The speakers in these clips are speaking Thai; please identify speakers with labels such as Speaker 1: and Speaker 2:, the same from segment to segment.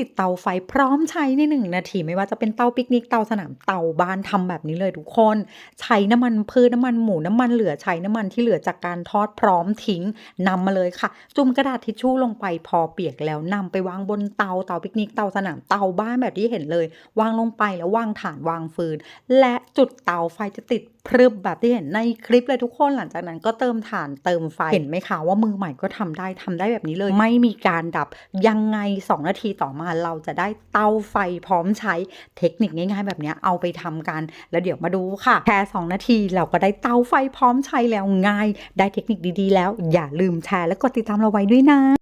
Speaker 1: ติดเตาไฟพร้อมใช้ในหนึ่งนาที ไม่ว่าจะเป็นเตาปิกนิกเตาสนามเตาบ้านทำแบบนี้เลยทุกคน ใช้น้ำมันพืชน้ำมันหมูน้ำมันเหลือใช้น้ำมันที่เหลือจากการทอดพร้อมทิ้งนำมาเลยค่ะ จุ่มกระดาษทิชชู่ลงไปพอเปียกแล้วนำไปวางบนเตาเตาปิกนิกเตาสนามเตาบ้านแบบที่เห็นเลย วางลงไปแล้ววางถ่านวางฟืน และจุดเตาไฟจะติดพรึบแบบที่เห็นในคลิปเลยทุกคนหลังจากนั้นก็เติมถ่านเติมไฟเห็นไหมคะว่ามือใหม่ก็ทำได้ทำได้แบบนี้เลย ไม่มีการดับยังไง 2 นาทีต่อมาเราจะได้เตาไฟพร้อมใช้เทคนิคง่าย ๆ แบบนี้เอาไปทำกัน แล้วเดี๋ยวมาดูค่ะแค่2นาทีเราก็ได้เตาไฟพร้อมใช้แล้วง่าย ได้เทคนิคดีๆ แล้วอย่าลืมแชร์และกดติดตามเราไว้ด้วยนะ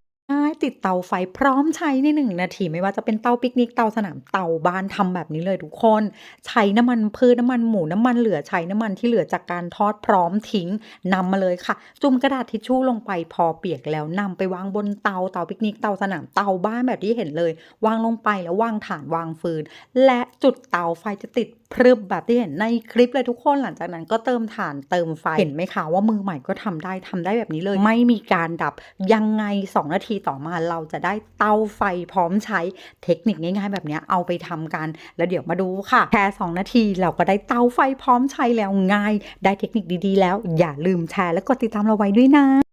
Speaker 1: ติดเตาไฟพร้อมใช้ในหนึ่งนาที ไม่ว่าจะเป็นเตาปิกนิกเตาสนามเตาบ้านทำแบบนี้เลยทุกคน ใช้น้ำมันพืชน้ำมันหมูน้ำมันเหลือใช้น้ำมันที่เหลือจากการทอดพร้อมทิ้งนำมาเลยค่ะ จุ่มกระดาษทิชชู่ลงไปพอเปียกแล้วนำไปวางบนเตาเตาปิกนิกเตาสนามเตาบ้านแบบที่เห็นเลย วางลงไปแล้ววางถ่านวางฟืน และจุดเตาไฟจะติดพรึบแบบที่เห็นในคลิปเลยทุกคนหลังจากนั้นก็เติมถ่านเติมไฟเห็นไหมคะว่ามือใหม่ก็ทำได้ทำได้แบบนี้เลย ไม่มีการดับยังไง 2 นาทีต่อมาเราจะได้เตาไฟพร้อมใช้เทคนิคง่ายๆ แบบนี้เอาไปทำกัน แล้วเดี๋ยวมาดูค่ะ แค่ 2 นาทีเราก็ได้เตาไฟพร้อมใช้แล้วง่าย ได้เทคนิคดีๆ แล้วอย่าลืมแชร์และกดติดตามเราไว้ด้วยนะ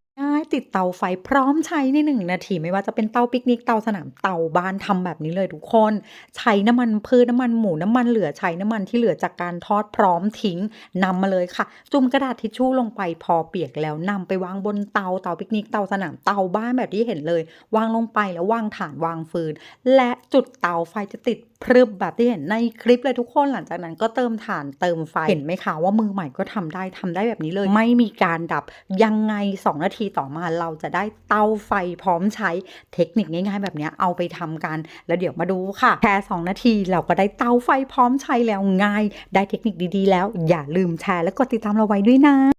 Speaker 1: ติดเตาไฟพร้อมใช้ในหนึ่งนาทีไม่ว่าจะเป็นเตาปิกนิกเตาสนามเตาบ้านทำแบบนี้เลยทุกคน ใช้น้ำมันพืชน้ำมันหมูน้ำมันเหลือใช้น้ำมันที่เหลือจากการทอดพร้อมทิ้งนำมาเลยค่ะ จุ่มกระดาษทิชชู่ลงไปพอเปียกแล้วนำไปวางบนเตาเตาปิกนิกเตาสนามเตาบ้านแบบที่เห็นเลย วางลงไปแล้ววางถ่านวางฟืน และจุดเตาไฟจะติดพรึบแบบที่เห็นในคลิปเลยทุกคนหลังจากนั้นก็เติมถ่านเติมไฟเห็นไหมคะว่ามือใหม่ก็ทำได้ทำได้แบบนี้เลย ไม่มีการดับยังไง 2 นาทีต่อมาเราจะได้เตาไฟพร้อมใช้เทคนิคง่าย ๆ แบบนี้เอาไปทำกัน แล้วเดี๋ยวมาดูค่ะแค่2นาทีเราก็ได้เตาไฟพร้อมใช้แล้วง่าย ได้เทคนิคดีๆ แล้วอย่าลืมแชร์และกดติดตามเราไว้ด้วยนะ